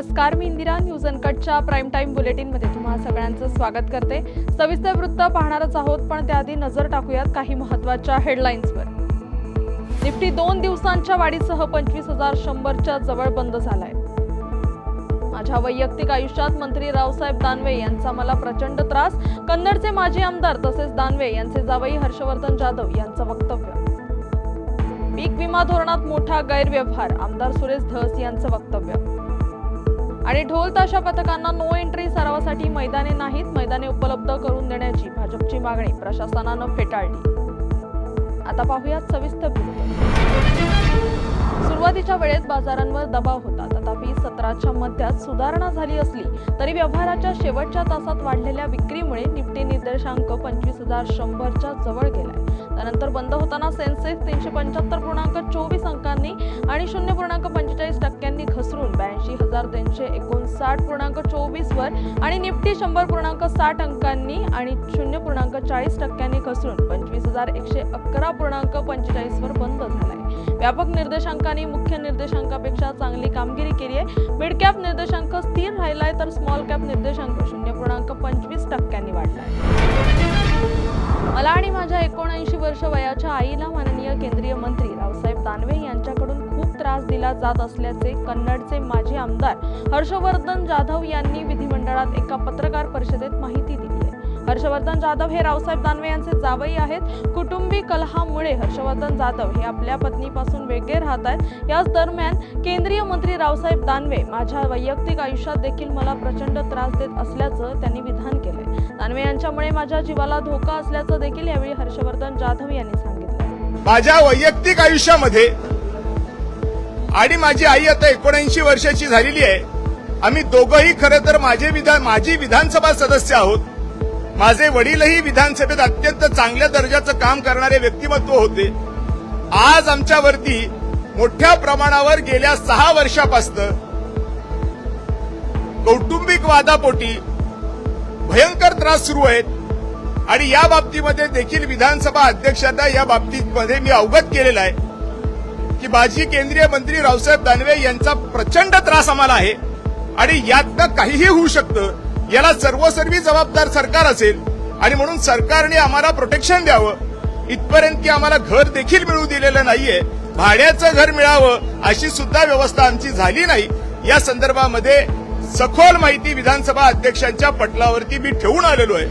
नमस्कार मी इंदिरा न्यूज अनकटच्या प्राईम टाईम बुलेटिनमध्ये तुम्हा सगळ्यांचं स्वागत करते. सविस्तर वृत्त पाहणारच आहोत पण त्याआधी नजर टाकूयात काही महत्त्वाच्या हेडलाईन्सवर निफ्टी दोन दिवसांच्या वाढीसह पंचवीस हजार शंभरच्या जवळ बंद झालाय. माझ्या वैयक्तिक आयुष्यात मंत्री रावसाहेब दानवे यांचा मला प्रचंड त्रास. कन्नडचे माजी आमदार तसेच दानवे यांचे जावई हर्षवर्धन जाधव यांचं वक्तव्य. पीक विमा धोरणात मोठा गैरव्यवहार आमदार सुरेश धस यांचं वक्तव्य. आणि ढोल ताशा पथकांना नो एंट्री सरावासाठी मैदाने नाहीत मैदाने उपलब्ध करून देण्याची भाजपची मागणी प्रशासनानं फेटाळली. आता पाहूयात सविस्तर सुरुवातीच्या वेळेत बाजारांवर दबाव होता. तथापि सत्राच्या मध्यात सुधारणा झाली असली तरी व्यवहाराच्या शेवटच्या तासात वाढलेल्या विक्रीमुळे निफ्टी निर्देशांक पंचवीस हजार शंभरच्या जवळ गेलाय. त्यानंतर बंद होताना सेन्सेक्स तीनशे पंच्याहत्तर पूर्णांक चोवीस अंकांनी आणि शून्य पूर्णांक पंचेचाळीस टक्क्यांनी घसरून ब्याऐंशी हजार तीनशे एकोणसाठ पूर्णांक चोवीसवर आणि निफ्टी शंभर पूर्णांक साठ अंकांनी आणि शून्य पूर्णांक चाळीस टक्क्यांनी घसरून पंचवीस हजार एकशे अकरा पूर्णांक पंचेचाळीसवर बंद झालाय. व्यापक निर्देशांकांनी मुख्य निर्देशांकापेक्षा चांगली कामगिरी केली आहे. मिड कॅप निर्देशांक स्थिर राहिलाय तर स्मॉल कॅप निर्देशांक शून्य पूर्णांक पंचवीस टक्क्यांनी वाढलाय. मला आणि माझ्या एकोणऐंशी वर्ष वयाच्या आईला माननीय केंद्रीय मंत्री रावसाहेब दानवे यांच्याकडून खूप त्रास दिला जात असल्याचे कन्नडचे माजी आमदार हर्षवर्धन जाधव यांनी विधिमंडळात एका पत्रकार परिषदेत माहिती दिली आहे. हर्षवर्धन जाधव हे रावसाहेब दानवे यांचे जावई आहेत. कुटुंबी कलहामुळे हर्षवर्धन जाधव हे आपल्या पत्नीपासून वेगळे राहत आहेत. याच दरम्यान केंद्रीय मंत्री रावसाहेब दानवे माझ्या वैयक्तिक आयुष्यात देखील मला प्रचंड त्रास देत असल्याचं त्यांनी विधान केलं. दानवे यांच्यामुळे माझ्या जीवाला धोका असल्याचं देखील यावेळी हर्षवर्धन जाधव यांनी सांगितलं. माझ्या वैयक्तिक आयुष्यामध्ये आणि माझी आई आता एकोणऐंशी वर्षाची झालेली आहे. आम्ही दोघंही खरं तर माझे विधान माझी विधानसभा सदस्य आहोत. माझे वडीलही विधानसभेत अत्यंत चांगल्या दर्जाचं काम करणारे व्यक्तिमत्व होते. आज आमच्यावरती मोठ्या प्रमाणावर गेल्या सहा वर्षापासून कौटुंबिक वादापोटी भयंकर त्रास सुरू आहेत. आणि या बाबतीमध्ये देखील विधानसभा अध्यक्षांना या बाबतीमध्ये मी अवगत केलेला आहे की माजी केंद्रीय मंत्री रावसाहेब दानवे यांचा प्रचंड त्रास आम्हाला आहे. आणि यातनं काहीही होऊ शकतं. याला सर्वसर्वी जबाबदार सरकार असेल. आणि म्हणून सरकारने आम्हाला प्रोटेक्शन द्यावं. इथपर्यंत की आम्हाला घर देखील मिळू दिलेलं नाहीये. भाड्याचं घर मिळावं अशी सुद्धा व्यवस्था आमची झाली नाही. या संदर्भामध्ये सखोल माहिती विधानसभा अध्यक्षांच्या पटलावरती मी ठेवून आलेलो आहे.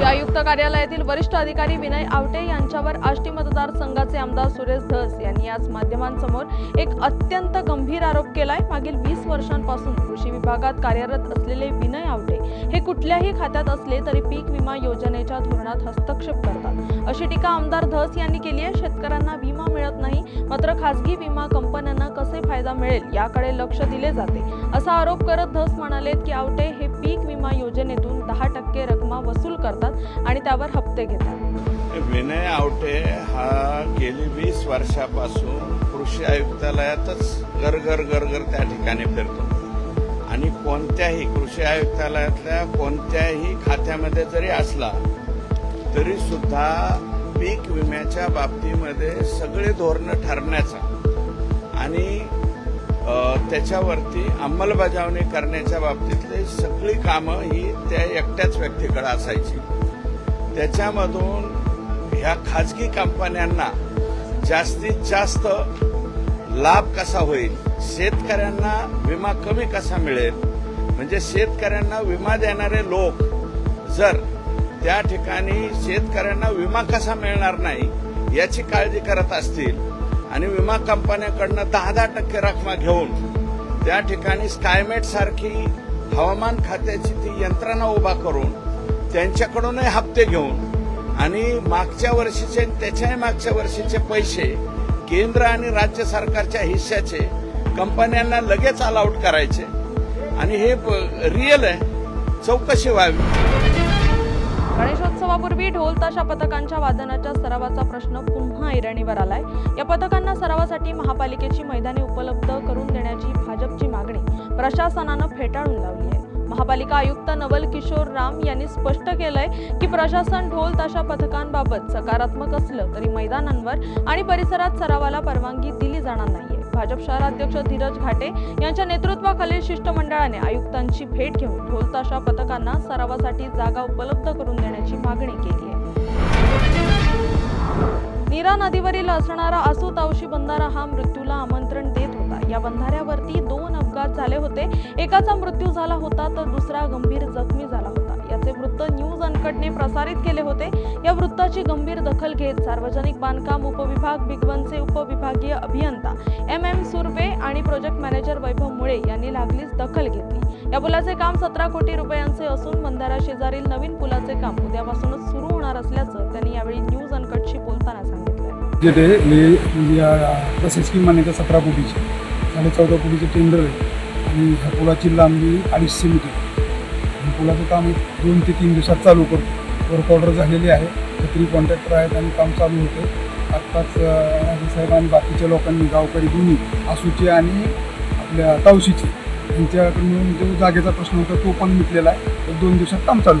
कृषी आयुक्त कार्यालयातील वरिष्ठ अधिकारी विनय आवटे यांच्यावर आष्टी मतदारसंघाचे आमदार सुरेश धस यांनी आज माध्यमांसमोर एक अत्यंत गंभीर आरोप केलाय. मागील वीस वर्षांपासून कृषी विभागात कार्यरत असलेले विनय आवटे हे कुठल्याही खात्यात असले तरी पीक विमा योजनेच्या धोरणात हस्तक्षेप करतात. अशी टीका आमदार धस यांनी केली आहे. शेतकऱ्यांना विमा मिळत नाही मात्र खासगी विमा कंपन्यांना कसे फायदा मिळेल याकडे लक्ष दिले जाते. असा आरोप करत धस म्हणाले की आवटे हे पीक विमा योजनेतून दहा टक्के रकमा वसूल करतात. आणि त्यावर हप्ते घेतात. विनय आवटे हा गेली वीस वर्षापासून कृषी आयुक्तालयातच घर घर घर घर त्या ठिकाणी फिरतो. आणि कोणत्याही कृषी आयुक्तालयातल्या कोणत्याही खात्यामध्ये जरी असला तरी सुद्धा पीक विम्याच्या बाबतीमध्ये सगळे धोरणं ठरण्याचा आणि त्याच्यावरती अंमलबजावणी करण्याच्या बाबतीतले सगळी कामं ही त्या एकट्याच व्यक्तीकडे असायची. त्याच्यामधून ह्या खाजगी कंपन्यांना जास्तीत जास्त लाभ कसा होईल? शेतकऱ्यांना विमा कमी कसा मिळेल? म्हणजे शेतकऱ्यांना विमा देणारे लोक जर त्या ठिकाणी शेतकऱ्यांना विमा कसा मिळणार नाही याची काळजी करत असतील आणि विमा कंपन्याकडनं दहा दहा टक्के रकमा घेऊन त्या ठिकाणी स्कायमेट सारखी हवामान खात्याची ती यंत्रणा उभा करून त्यांच्याकडूनही हप्ते घेऊन आणि मागच्या वर्षीचे त्याच्याही मागच्या वर्षीचे पैसे केंद्र आणि राज्य सरकारच्या हिश्श्याचे कंपन्यांना लगेच अलाउट करायचे. आणि हे रिअल आहे. चौकशी व्हावी. गणेशोत्सवापूर्वी ढोल ताशा पथकांच्या वादनाच्या सरावाचा प्रश्न पुन्हा ऐरणीवर आलाय. या पथकांना सरावासाठी महापालिकेची मैदाने उपलब्ध करून देण्याची भाजपची मागणी प्रशासनानं फेटाळून लावली आहे. महापालिका आयुक्त नवल किशोर राम यांनी स्पष्ट केलंय की प्रशासन ढोल ताशा पथकांबाबत सकारात्मक असलं तरी मैदानांवर आणि परिसरात सरावाला परवानगी दिली जाणार नाहीये. भाजप शहराध्यक्ष धीरज घाटे यांच्या नेतृत्वाखालील शिष्टमंडळाने आयुक्तांची भेट घेऊन ढोल ताशा पथकांना सरावासाठी जागा उपलब्ध करून देण्याची मागणी केली आहे. नीरा नदीवरील असणारा आसू तावशी बंधारा हा मृत्यूला आमंत्रण देत होता. या बंधाऱ्यावरती झाले होते. एकाचा मृत्यू झाला होता तर दुसरा गंभीर जखमी झाला होता. याचे वृत्त न्यूज अनकटने प्रसारित केले होते. या वृत्ताची गंभीर दखल घेत सार्वजनिक बांधकाम उपविभाग बिगवनचे उपविभागीय अभियंता एम एम सुर्वे आणि प्रोजेक्ट मॅनेजर वैभव मुळे यांनी लागलीच दखल घेतली. या पुलाचे काम सतरा कोटी रुपयांचे असून बंधारा शेजारील नवीन पुलाचे काम उद्यापासूनच सुरू होणार असल्याचं त्यांनी यावेळी न्यूज अनकटशी बोलताना सांगितलं प्रशासकीय मान्यता सतरा कोटीची साडे चौदा कोटीचे टेंडर आहे. आणि ह्या पुलाची लांबी अडीचशे मीटर. आणि पुलाचं काम एक दोन ते तीन दिवसात चालू करतो वर्क ऑर्डर झालेली आहे. छत्री कॉन्ट्रॅक्टर आहेत आणि काम चालू होते. आत्ताच साहेब आणि बाकीच्या लोकांनी गावकरी दोन्ही आसूची आणि आपल्या तावशीची यांच्याकडे जो जागेचा प्रश्न होता तो पण मिटलेला आहे. तर दोन दिवसात काम चालू.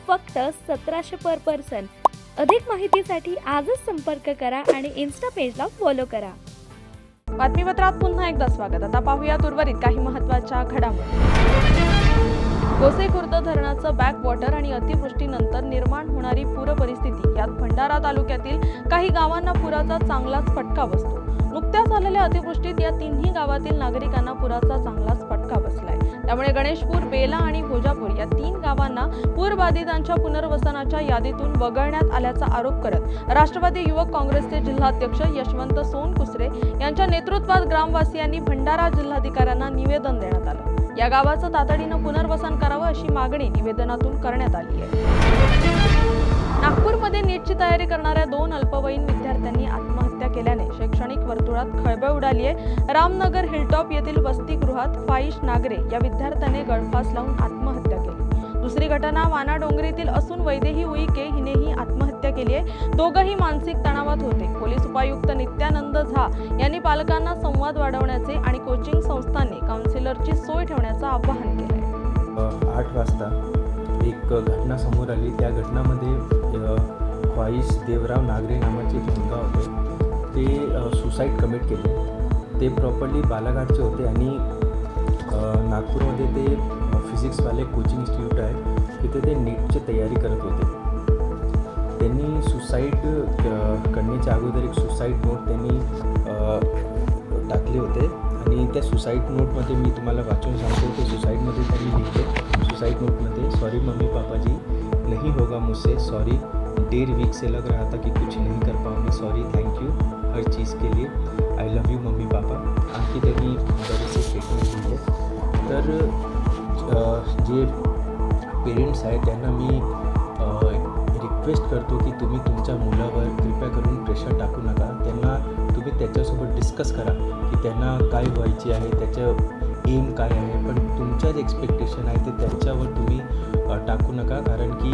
फक्त सतराशे पर पर्सन अधिक माहितीसाठी आजच संपर्क करा आणि इन्स्टा पेजला फॉलो करा. बातमीपत्रात पुन्हा एकदा स्वागत. आता पाहूयात उर्वरित काही महत्त्वाच्या घडामोडी. गोसेखुर्द धरणाचं बॅक वॉटर आणि अतिवृष्टीनंतर निर्माण होणारी पूर परिस्थिती यात भंडारा तालुक्यातील काही गावांना पुराचा चांगलाच फटका बसतो. नुकत्याच आलेल्या अतिवृष्टीत या तिन्ही गावातील नागरिकांना पुराचा चांगलाच फटका बसलाय. त्यामुळे गणेशपूर बेला आणि भोजापूर या तीन गावांना पूरबाधितांच्या पुनर्वसनाच्या यादीतून वगळण्यात आल्याचा आरोप करत राष्ट्रवादी युवक काँग्रेसचे जिल्हाध्यक्ष यशवंत सोनकुसरे यांच्या नेतृत्वात ग्रामवासियांनी भंडारा जिल्हाधिकाऱ्यांना निवेदन देण्यात आलं. या गावाचं तातडीनं पुनर्वसन करावं अशी मागणी निवेदनातून करण्यात आली आहे. नागपूरमध्ये नीटची तयारी करणाऱ्या दोन अल्पवयीन विद्यार्थ्यांनी आत्महत्या केल्याने शैक्षणिक वर्तुळात खळबळ उडाली आहे. रामनगर हिलटॉप येथील वसतिगृहात फाईश नागरे या विद्यार्थ्याने गळफास लावून आत्महत्या केली. दुसरी घटना वाना डोंगरीतील असून वैदेही उईके हिनेही आत्महत्या केली आहे. दोघंही मानसिक तणावात होते. पोलीस उपायुक्त नित्यानंद झा यांनी पालकांना संवाद वाढवण्याचे आणि कोचिंग संस्थांनी काउन्सिलरची सोय ठेवण्याचं आवाहन केलं आठ वाजता एक घटना समोर आली. त्या घटनामध्ये ख्वाईश देवराव नागरे नावाचे एक मुलगा होते. ते सुसाईड कमिट केले. ते प्रॉपरली बालाघाटचे होते आणि नागपूरमध्ये ते फिजिक्सवाले कोचिंग इन्स्टिट्यूट आहे. तिथे ते नीटची तयारी करत होते. त्यांनी सुसाईड करण्याच्या अगोदर एक सुसाईड नोट त्यांनी टाकले होते. आणि त्या सुसाईड नोटमध्ये मी तुम्हाला वाचून सांगतो. ते सुसाईडमध्ये त्यांनी लिहिले सुसाइड नोटमध्ये सॉरी मम्मी पापा जी नहीं होगा मुझसे. सॉरी डेढ़ वीक से लग रहा था कि कुछ नहीं कर पाऊँगी. सॉरी थैंक यू हर चीज़ के लिए. I love you mummy papa. आणखी त्यांनी बरेचसे स्टेटमेंट लिहिले तर जे पेरेंट्स आहेत त्यांना मी रिक्वेस्ट करतो की तुम्ही तुमच्या मुलावर कृपया करून प्रेशर टाकू नका. त्यांना तुम्ही त्याच्यासोबत डिस्कस करा की त्यांना काय व्हायची आहे त्याच्या एम काय आहे पण तुमच्या जे एक्सपेक्टेशन आहे ते त्यांच्यावर तुम्ही टाकू नका. कारण की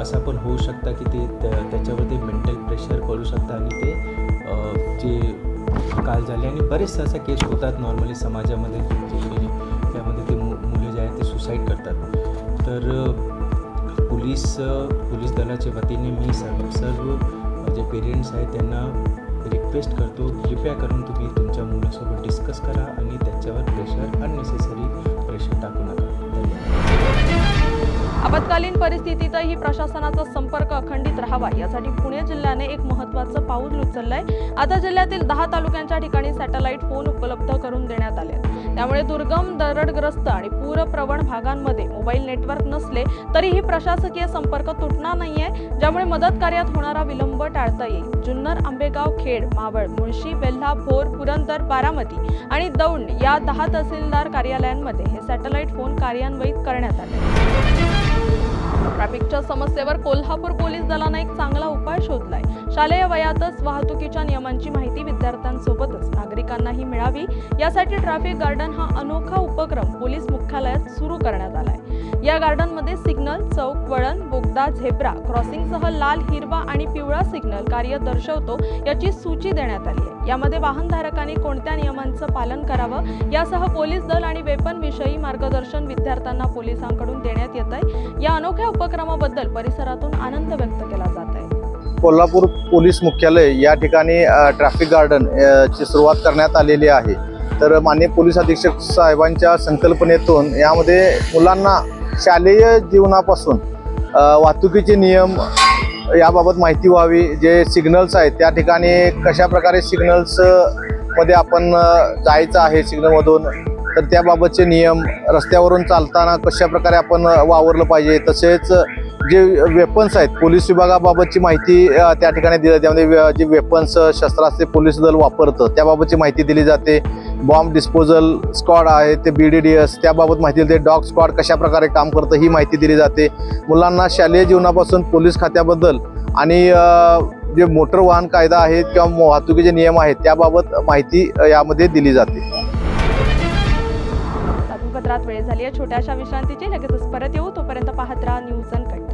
असं पण होऊ शकतं की ते त्या- त्याच्यावर ते मेंटल प्रेशर करू शकतं आणि ते जे काल झाले आणि बरेचसे असा केस होतात नॉर्मली समाजामध्ये त्यामध्ये ते मु मुले जे आहेत ते सुसाईड करतात. तर पोलीस पोलीस दलाच्या वतीने मी सर्व सर्व जे पेरेंट्स आहेत त्यांना रिक्वेस्ट करतो कृपया करून तुम्ही तुमच्या मुलासोबत डिस्कस करा आणि त्याच्यावर प्रेशर अननेसेसरी आपत्कालीन परिस्थितीतही प्रशासनाचा संपर्क अखंडित राहावा. यासाठी पुणे जिल्ह्याने एक महत्त्वाचं पाऊल उचललंय. आता जिल्ह्यातील दहा तालुक्यांच्या ठिकाणी सॅटेलाइट फोन उपलब्ध करून देण्यात आले आहेत. त्यामुळे दुर्गम दरडग्रस्त आणि पूरप्रवण भागांमध्ये मोबाईल नेटवर्क नसले तरीही प्रशासकीय संपर्क तुटणार नाहीये ज्यामुळे मदत कार्यात होणारा विलंब टाळता येईल. जुन्नर आंबेगाव खेड मावळ मुळशी वेल्हा भोर पुरंदर बारामती आणि दौंड या दहा तहसीलदार कार्यालयांमध्ये हे सॅटेलाइट फोन कार्यान्वित करण्यात आले. ट्रॅफिकच्या समस्येवर कोल्हापूर पोलीस दलानं एक चांगला उपाय शोधलाय. शालेय वयातच वाहतुकीच्या नियमांची माहिती विद्यार्थ्यांसोबतच नागरिकांनाही मिळावी. यासाठी ट्रॅफिक गार्डन हा अनोखा उपक्रम पोलीस मुख्यालयात सुरू करण्यात आलाय. या गार्डनमध्ये सिग्नल चौक वळण बोगदा झेब्रा क्रॉसिंगसह लाल हिरवा आणि पिवळा सिग्नल कार्य दर्शवतो याची सूची देण्यात आली आहे. यामध्ये वाहनधारकांनी कोणत्या नियमांचं पालन करावं यासह पोलीस दल आणि वेपनविषयी मार्गदर्शन विद्यार्थ्यांना पोलिसांकडून देण्यात येत आहे. या अनोख्या उपक्रमाबद्दल परिसरातून आनंद व्यक्त केला जात आहे. कोल्हापूर पोलीस मुख्यालय या ठिकाणी ट्रॅफिक गार्डन ची सुरुवात करण्यात आलेली आहे. तर माननीय पोलीस अधीक्षक साहेबांच्या संकल्पनेतून यामध्ये मुलांना शालेय जीवनापासून वाहतुकीचे नियम याबाबत माहिती व्हावी जे सिग्नल्स आहेत त्या ठिकाणी कशा प्रकारे सिग्नल्समध्ये आपण जायचं आहे सिग्नलमधून तर त्याबाबतचे नियम रस्त्यावरून चालताना कशा प्रकारे आपण वावरलं पाहिजे तसेच जे वेपन्स आहेत पोलीस विभागाबाबतची माहिती त्या ठिकाणी दिली जाते. म्हणजे, त्यामध्ये जे वेपन्स शस्त्रास्त्रे पोलीस दल वापरतं त्याबाबतची माहिती दिली जाते. बॉम्ब डिस्पोजल स्क्वॉड आहे ते बी डी डी एस त्याबाबत माहिती दिली डॉग स्क्वॉड कशा प्रकारे काम करतं ही माहिती दिली जाते. मुलांना शालेय जीवनापासून पोलीस खात्याबद्दल आणि जे मोटर वाहन कायदा आहे किंवा वाहतुकीचे नियम आहेत त्याबाबत माहिती यामध्ये दिली जाते. बातमीपत्रात वेळ झाली आहे. छोट्याशा विश्रांतीची. लगेचच परत येऊ. तोपर्यंत पाहत राहा news and cut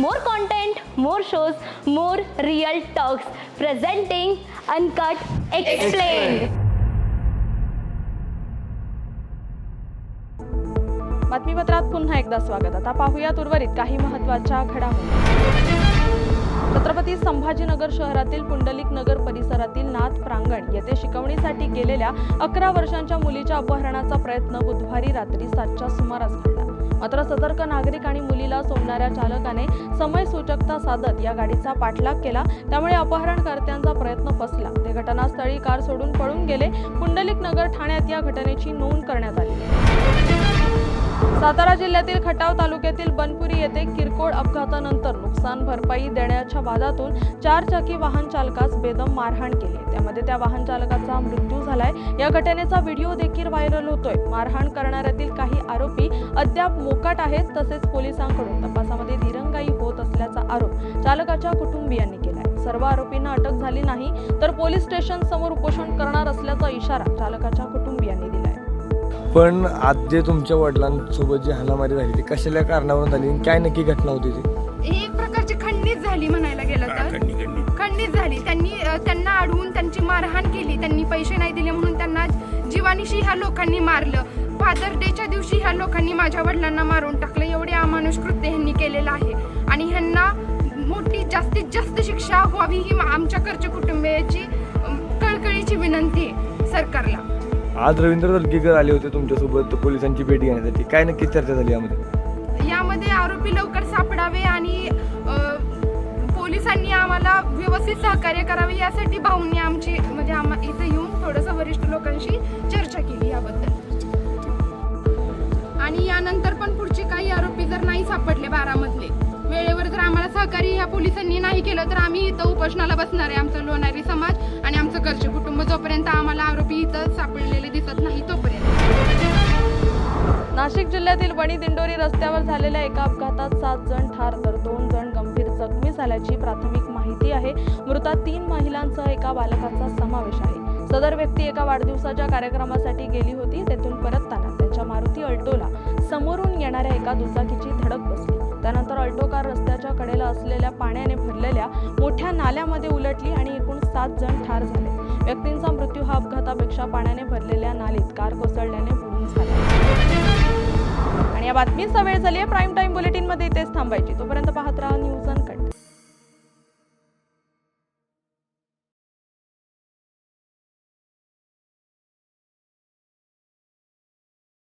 More content more shows more real talks presenting uncut explain बातमीपत्रात पुन्हा एकदा स्वागत. आता पाहूयात उर्वरित काही महत्त्वाच्या घडामोडी. छत्रपती संभाजीनगर शहरातील पुंडलिक नगर परिसरातील नाथ प्रांगण येथे शिकवणीसाठी गेलेल्या अकरा वर्षांच्या मुलीच्या अपहरणाचा प्रयत्न बुधवारी रात्री सातच्या सुमारास घडला. मात्र सतर्क नागरिक आणि मुलीला सोडणाऱ्या चालकाने समय सूचकता साधत या गाडीचा पाठलाग केला. त्यामुळे अपहरणकर्त्यांचा प्रयत्न फसला ते घटनास्थळी कार सोडून पळून गेले. पुंडलिक नगर ठाण्यात या घटनेची नोंद करण्यात आली. सातारा जिल्ह्यातील खटाव तालुक्यातील बनपुरी येथे किरकोळ अपघातानंतर नुकसान भरपाई देण्याच्या वादातून चार चाकी वाहन चालकास बेदम मारहाण केली. त्यामध्ये त्या वाहन चालकाचा मृत्यू झालाय. या घटनेचा व्हिडिओ देखील व्हायरल होतोय. मारहाण करणाऱ्यातील काही आरोपी अद्याप मोकाट आहेत तसेच पोलिसांकडून तपासामध्ये दिरंगाई होत असल्याचा आरोप चालकाच्या कुटुंबियांनी केलाय. सर्व आरोपींना अटक झाली नाही तर पोलीस स्टेशन समोर उपोषण करणार असल्याचा इशारा चालकाच्या पण आज जे तुमच्या वडिलांसोबत जी हाणामारी झाली ती कशाला कारणावरून झाली? आणि काय नक्की घटना होती ती? ही एक प्रकारची खंडीच झाली म्हणायला गेलं तर. खंडीच झाली. त्यांनी अ, त्यांना अडवून त्यांची मारहाण केली. त्यांनी पैसे नाही दिले म्हणून त्यांना जीवानिशी ह्या लोकांनी मारलं. फादर डेच्या दिवशी ह्या लोकांनी माझ्या वडिलांना मारून टाकलं. एवढे अमानुष कृत्य ह्यांनी केलेलं आहे. आणि ह्यांना मोठी जास्तीत जास्त शिक्षा व्हावी ही आमच्या घरच्या कुटुंबियाची अम, कळकळीची विनंती आहे सरकारला. आज रवींद्र दलगीकर आले होते तुमच्यासोबत पोलिसांची भेट घेण्यासाठी. काय नक्की चर्चा झाली यामध्ये? यामध्ये आरोपी लवकर सापडावे आणि पोलिसांनी आम्हाला व्यवस्थित सहकार्य करावे यासाठी भाऊंनी आमची म्हणजे आम्हा इथे येऊन थोडंसं वरिष्ठ लोकांशी चर्चा केली याबद्दल. आणि यानंतर पण पुढचे काही आरोपी जर नाही सापडले बारामधले वेळेवर जर आम्हाला सहकार्य या पोलिसांनी नाही केलं तर आम्ही इथं उपोषणाला बसणार आहे आमचं लोणारी समाज आणि घरचे कुटुंब जोपर्यंत आम्हाला आरोपी इथं सापडलेले दिसत नाही तोपर्यंत. नाशिक जिल्ह्यातील वणी दिंडोरी रस्त्यावर झालेल्या एका अपघातात सात जण ठार तर दोन जण गंभीर जखमी झाल्याची प्राथमिक माहिती आहे. मृतात तीन महिलांसह एका बालकाचा समावेश आहे. सदर व्यक्ती एका वाढदिवसाच्या कार्यक्रमासाठी गेली होती तेथून परतताना त्यांच्या मारुती अल्टोला समोरून येणाऱ्या एका दुचाकीची धडक बसली. त्यानंतर अल्टो कार रस्त्याच्या कडेला असलेल्या पाण्याने भरलेल्या मोठ्या नाल्यामध्ये उलटली आणि एकूण सात जण ठार झाले. व्यक्तींचा मृत्यू हा अपघातापेक्षा पाण्याने भरलेल्या नालीत कार कोसळल्याने बुडून झाला. आणि या बातमीचा वेळ झाली आहे प्राईम टाईम बुलेटिनमध्ये इथेच थांबायची. तोपर्यंत पाहत राहा न्यूज अन